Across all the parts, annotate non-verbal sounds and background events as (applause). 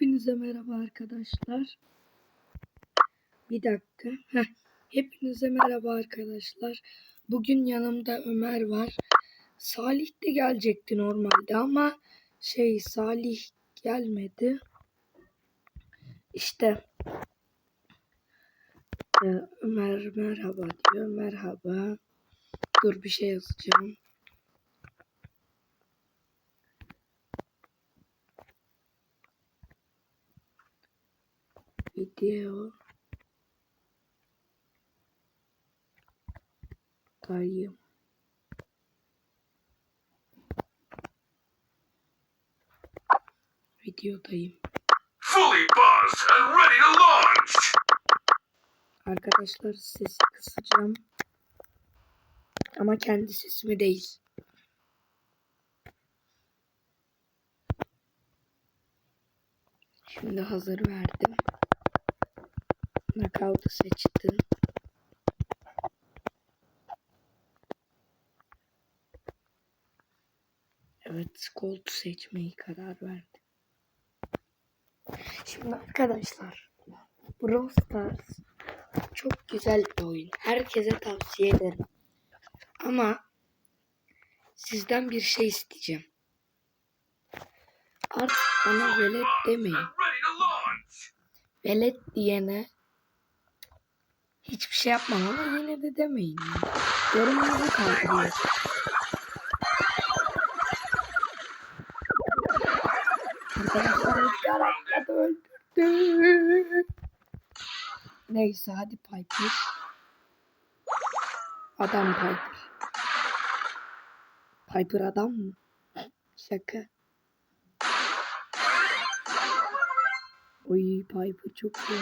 Hepinize merhaba arkadaşlar. Bir dakika. Heh. Hepinize merhaba arkadaşlar. Bugün yanımda Ömer var. Salih de gelecekti normalde ama şey Salih gelmedi. İşte e, Ömer merhaba diyor. Merhaba. Dur bir şey yazacağım. Video dayım. Videodayım. fully buzzed and ready to launch. Arkadaşlar sesi kısacağım. Ama kendi sesimi değil. Şimdi hazır verdim. Knockout'u seçtim. Evet, Colt seçmeyi karar verdim. Şimdi arkadaşlar, Brawl Stars çok güzel bir oyun. Herkese tavsiye ederim. Ama sizden bir şey isteyeceğim. Artık bana velet demeyin. Velet diyene hiçbir şey yapmam ama yine de demeyin. Yorumunuzu kaldırıyor. Arkadaşlar Edgar öldürdü. Neyse hadi Piper. Adam Piper. Piper adam mı? Şaka. Oy Piper çok iyi.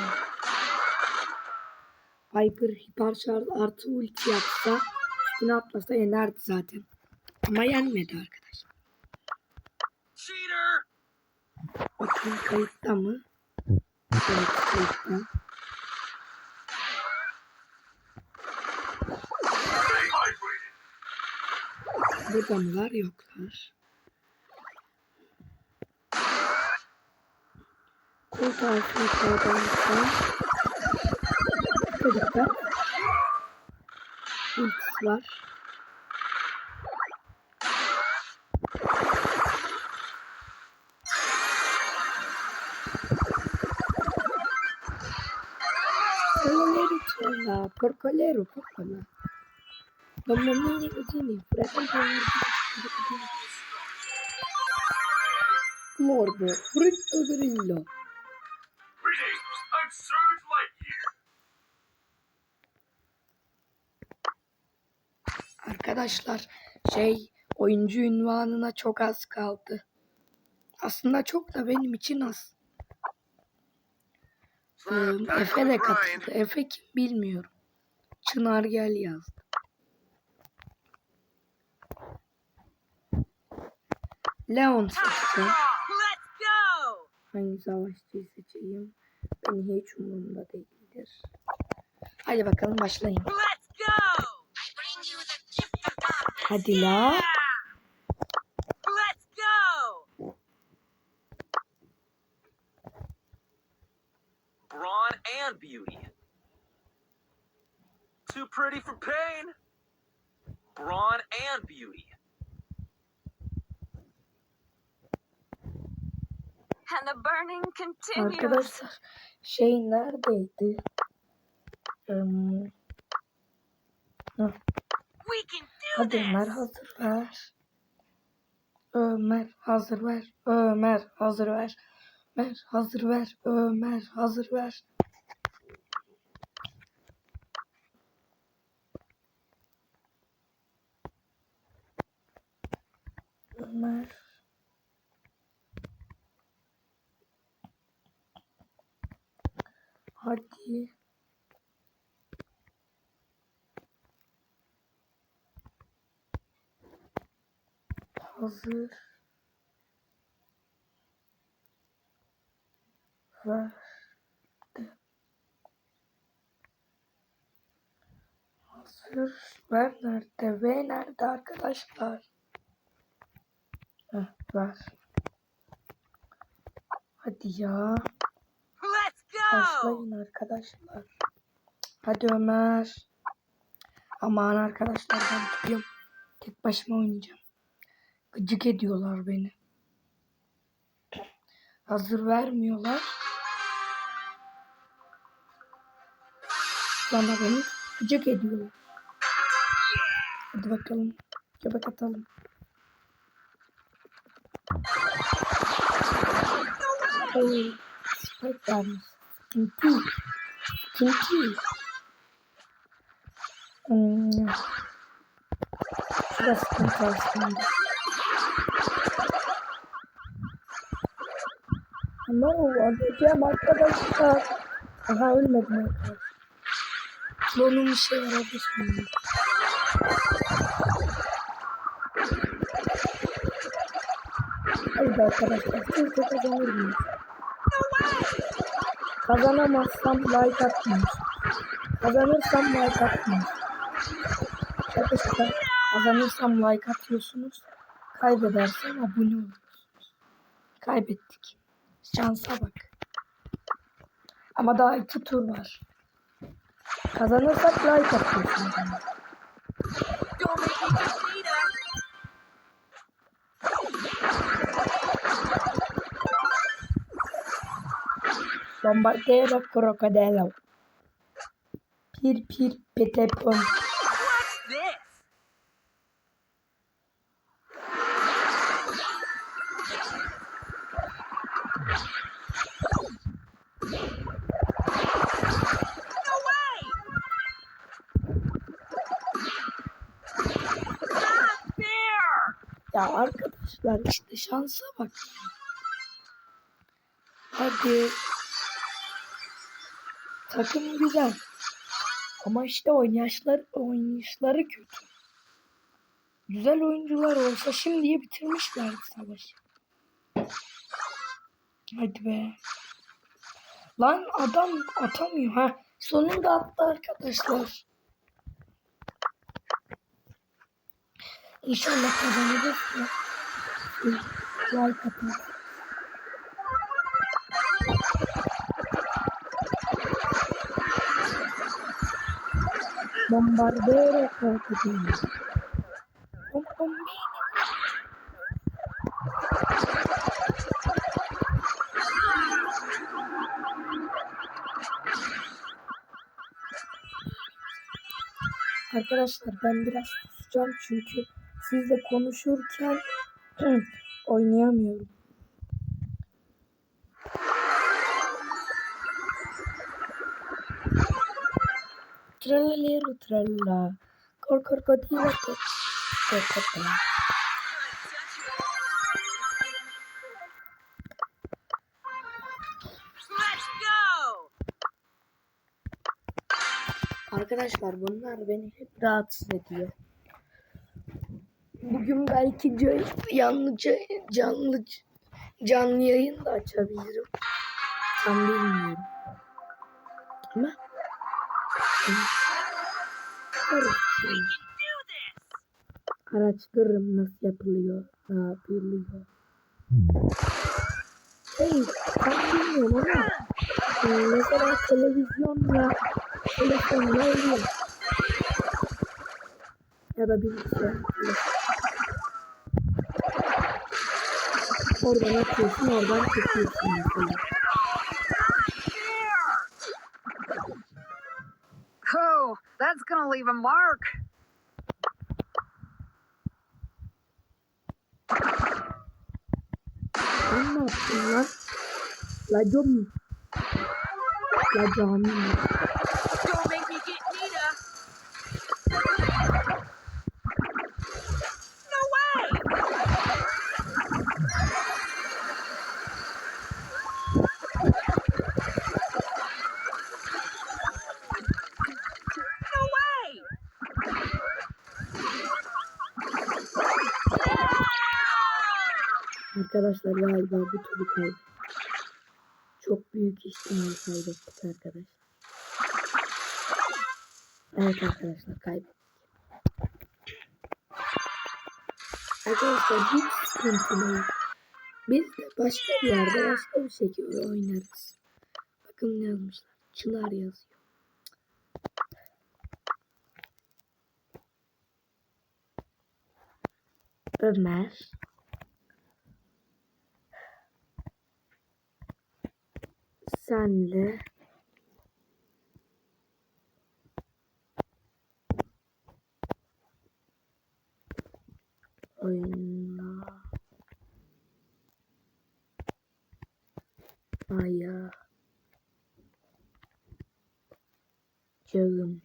Piper hiperşarj artı ulti yapsa üstüne atlasa yenerdi zaten. Ama yenmedi arkadaşlar. Bakayım kayıtta mı? Evet kayıtta. Burada mılar? Yoklar. Kurt Afrika'dan sonra Çocuklar ultisi var. C'era, porcolero, porcola. Bambini così, fratello. Morbo, fritto grillo. Arkadaşlar şey oyuncu ünvanına çok az kaldı. Aslında çok da benim için az. Ee, Efe de katıldı. Efe kim bilmiyorum. Çınar gel yazdı. Leon go! Hangi savaşçıyı seçeyim? Benim hiç umurumda değildir. Hadi bakalım başlayın. Let's go! Hadi la. Yeah! Let's go! Brawn and beauty. Too pretty for pain. Brawn and beauty. And the burning continues. Arkadaşlar şey neredeydi? Hmm, We can do hadi! Ömer hazır ver. Ömer hazır ver. Ömer hazır ver. Ömer hazır ver. Ömer hazır ver. Ömer. Hadi. Hazır. Ver. Hazır. Ver nerede? Ve nerede arkadaşlar? Heh, ver. Hadi ya. Let's go. Başlayın arkadaşlar. Hadi Ömer. Aman arkadaşlar ben çıkıyorum. Tek başıma oynayacağım. Gıcık ediyorlar beni. Hazır vermiyorlar. Sonra beni gıcık ediyorlar. Hadi bakalım. Göbek atalım. Oy. Spike vermiş. Sıkıntı. Sıkıntı. Hmm. Şurası sıkıntı aslında. Ama o öleceğim arkadaşlar. Aha ölmedim arkadaşlar. Klonum işe yaradı şimdi. Haydi arkadaşlar siz de kazanır mıyız? Kazanamazsam like atmayın. Kazanırsam like atmayın. Şaka şaka. Kazanırsam like atıyorsunuz. Kaybedersem abone oluyorsunuz. Kaybettik. Şansa bak. Ama daha iki tur var. Kazanırsak like Nita. Bombardero crocodilo. Pir pir petepon. What's şansa bak. Hadi. Takım güzel. Ama işte oynayışlar, oynayışları kötü. Güzel oyuncular olsa şimdiye bitirmişlerdi savaşı. Hadi be. Lan adam atamıyor ha. Sonunda attı arkadaşlar. İnşallah kazanırız ya. Bombardero crocodilo. Bom, bom, Arkadaşlar ben biraz susacağım çünkü sizle konuşurken (clears throat) oynayamıyorum. Tralalero tralala. Cor crocodilo cor. Crocodilo. Let's go! Arkadaşlar bunlar beni hep rahatsız ediyor. Bugün belki ca- canlı ca- canlı canlı yayın da açabilirim. Tam bilmiyorum. Ama araştırırım nasıl yapılıyor, ne yapılıyor. Hey, tam bilmiyorum ama e, mesela televizyonla telefonla oluyor. Ya da bilgisayar. Oradan atıyorsun, oradan çekiyorsun mesela. Oh, that's gonna leave a mark. Sen ne yaptın lan? La. La Cami. Arkadaşlar galiba bu turu kaybettik. Çok büyük ihtimal kaybettik arkadaşlar. Evet arkadaşlar kaybettik. Arkadaşlar hiç sıkıntı değil. Biz de başka bir yerde başka bir şekilde oynarız. Bakın ne yazmışlar. Çınar yazıyor. Ömer. Senle oyna Aya Cağım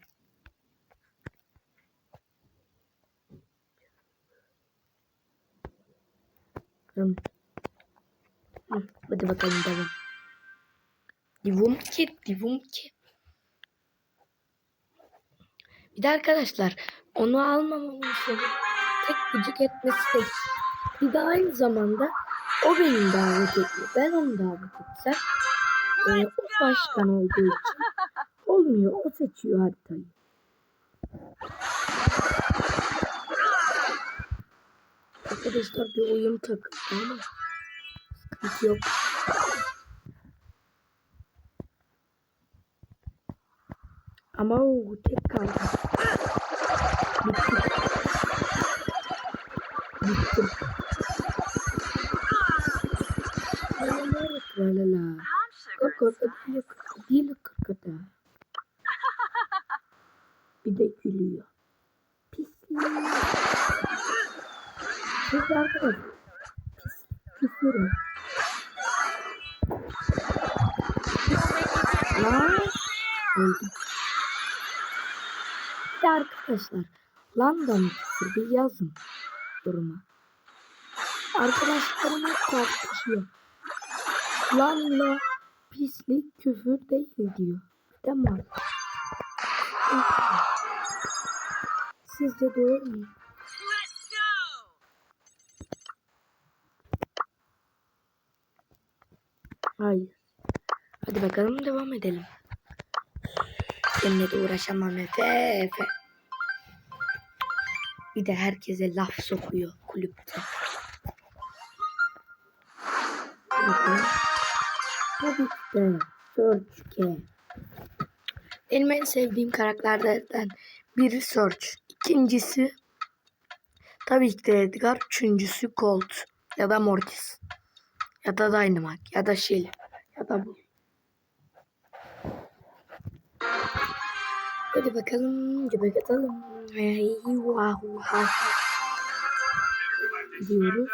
Hım. Hı, Hadi bakalım devam. Divum ki, divum ki. Bir de arkadaşlar onu almamamın sebebi tek gıcık etmesi değil. Bir de aynı zamanda o beni davet ediyor. Ben onu davet etsem e, o başkan olduğu için olmuyor. O seçiyor haritayı. Arkadaşlar bir oyun takıldı ama sıkıntı yok. Ama o tek kaldı. Bitti. Bitti. La la la. Brown arkadaşlar. Küfür bir yazın yoruma. Arkadaşlarım hep tartışıyor. Lanla pislik küfür değil diyor. Mi? Sizce doğru mu? Hayır. Hadi bakalım devam edelim. Seninle de uğraşamam Efe Efe. Bir de herkese laf sokuyor kulüpte. Tabii ki Search. Benim en sevdiğim karakterlerden biri Search. İkincisi tabii ki de Edgar. Üçüncüsü Colt ya da Mortis. Ya da Dynamite ya da Shelly ya da bu. Hadi bakalım göbek atalım. Eyvah. Gidiyoruz.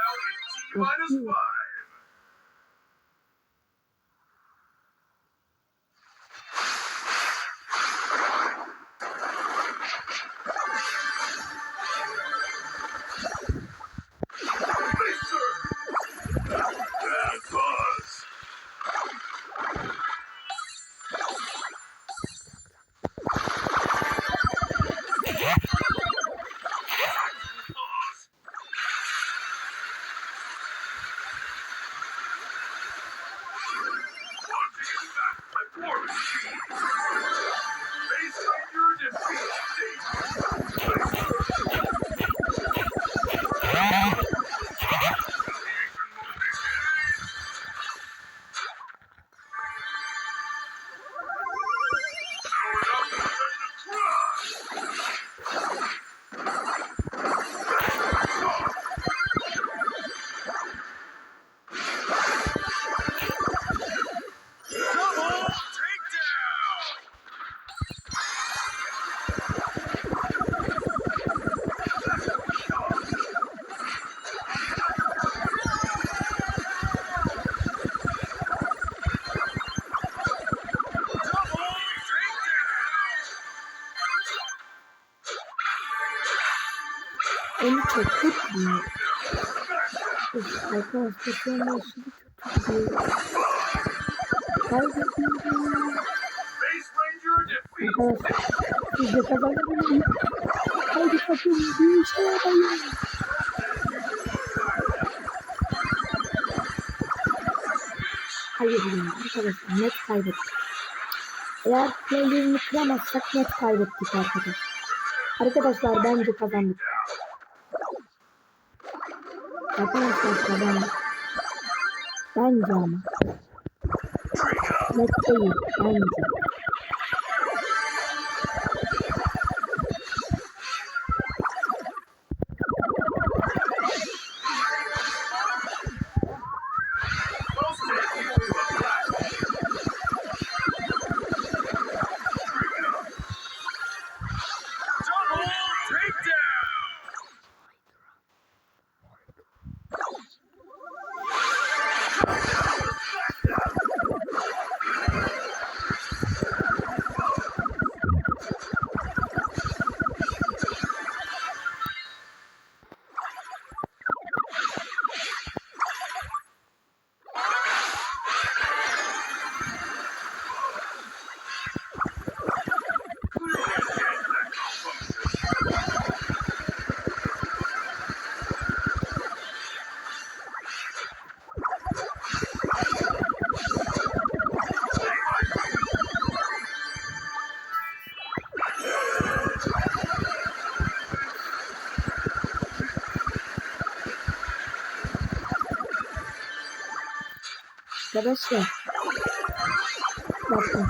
Arkadaşlar şu anda aşırı kötü gidiyor. Defeat. Arkadaşlar siz de kazanabilirsiniz. Haydi kapın bir işe yarayın. Hayır ya arkadaşlar net kaybettik. Eğer playlerini kıramazsak net kaybettik arkadaşlar. Arkadaşlar bence kazandık. Arkadaşlar kazandık. Bence ama. Net değil. Bence. Arkadaşlar. Bakın.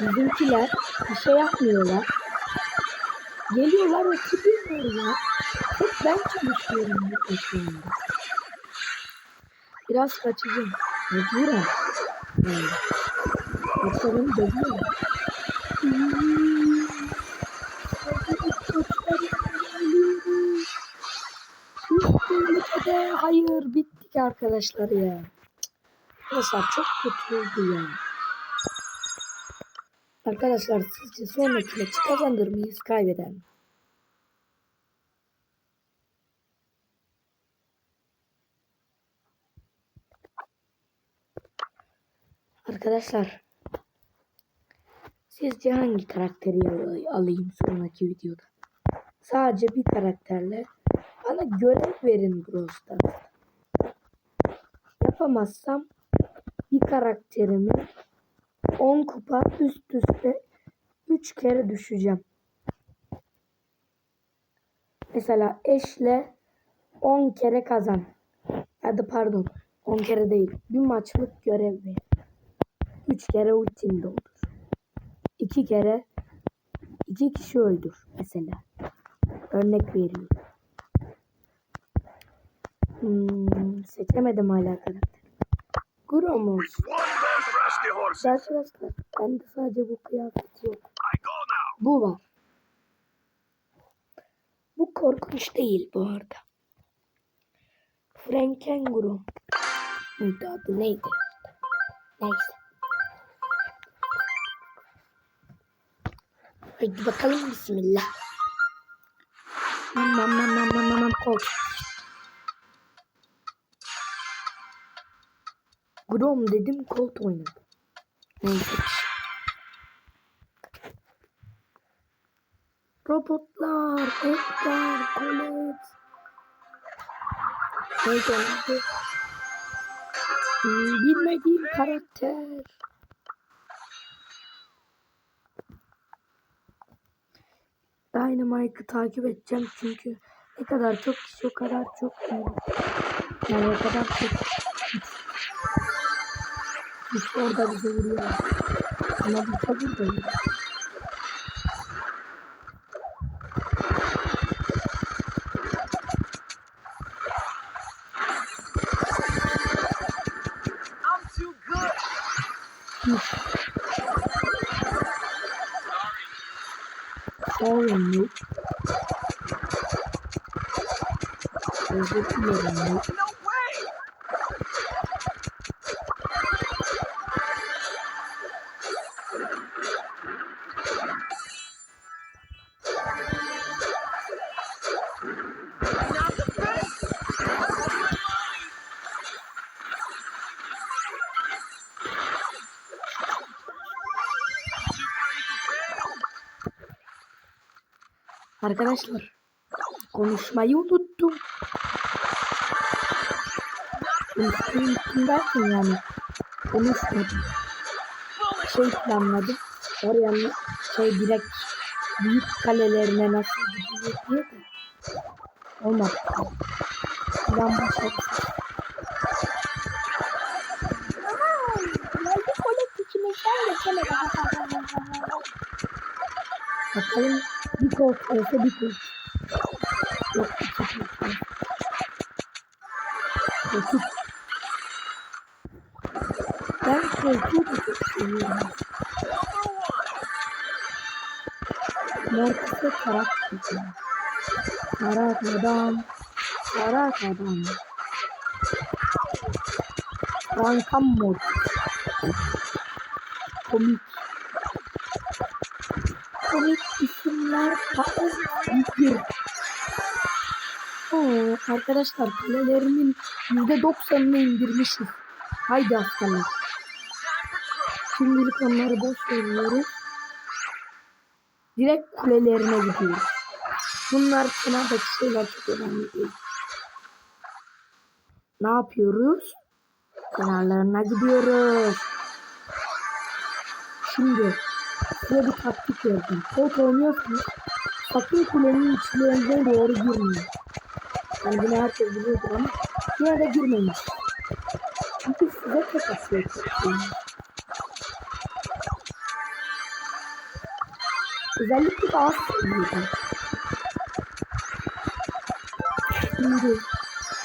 Bizimkiler bir şey yapmıyorlar. Geliyorlar ve ya. Hep ben çalışıyorum bu koşuyorlar. Biraz kaçacağım. Mecburen. Yani. Yoksa beni. Hmm. Ülkede hayır bittik arkadaşlar ya. Arkadaşlar çok kötü oldu ya. Arkadaşlar sizce sonraki maçı kazanır mıyız kaybeder mi? Arkadaşlar sizce hangi karakteri al- alayım sonraki videoda? Sadece bir karakterle bana görev verin Brawl Stars'ta. Yapamazsam bir karakterimi 10 kupa üst üste 3 kere düşeceğim. Mesela eşle 10 kere kazan. Hadi pardon 10 kere değil. Bir maçlık görev ver. 3 kere ultin doldur. 2 kere 2 kişi öldür mesela. Örnek veriyorum. Hmm, seçemedim hala karakter. Rusty horse. Arkadaşlar bende sadece bu kıyafet yok. Bu var. Bu korkunç değil bu arada. Frankenguru. Muydu adı neydi? Neyse. Haydi bakalım bismillah. Mam mam mam mam mam Grom dedim Colt oynadı. Neyse. Robotlar, Edgar, Colette. Neydi oynadı? Hmm, bilmediğim karakter. Dynamite'ı takip edeceğim çünkü ne kadar çok kişi o kadar çok iyi. Yani o kadar çok Güç orada bize vuruyor. Ama bu tabii de good. Sorry Nick. Özür dilerim Nick. Arkadaşlar konuşmayı unuttum. Unuttum derken yani konuşmadım. Şey planladım. Oraya şey direkt büyük kalelerine nasıl gidiyor diye de olmadı. Ben başladım. Bakalım bir kol olsa bir kol. Yok iki kol. Koltuk. Ben koltuğu da çok seviyorum. Mortis'e karakter. Karak adam. Karak adam. Rankam Mortis. Komik arkadaşlar kalelerimin %90'ını indirmişiz. Haydi aslanlar. Şimdilik onları boş veriyoruz. Direkt kulelerine gidiyoruz. Bunlar kenardaki şeyler çok önemli değil. Ne yapıyoruz? Kenarlarına gidiyoruz. Şimdi size bir taktik verdim. Kod oynuyorsanız sakın kulenin içlerine doğru girmeyin. Yani bunu herkes biliyordur ama yine de girmeyin. Çünkü size tek atıyor. Özellikle de az. Şimdi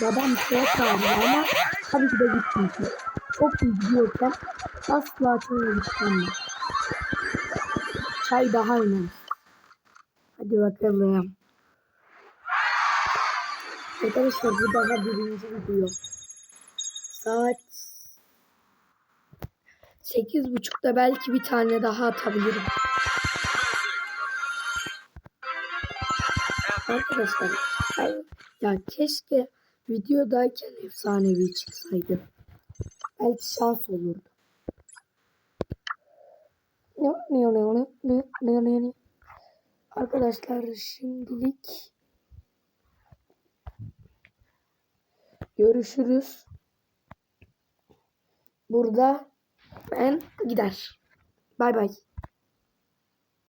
babam şeye çağırıyor ama tabii ki de gitmeyecek. Çok iyi gidiyorken asla çaya gitmem. Çay daha önemli. Hadi bakalım. Arkadaşlar bu daha birinci video. Saat sekiz buçukta belki bir tane daha atabilirim. Arkadaşlar ya keşke videodayken efsanevi çıksaydı. Belki şans olurdu. Arkadaşlar şimdilik görüşürüz. Burada ben gider. Bay bay.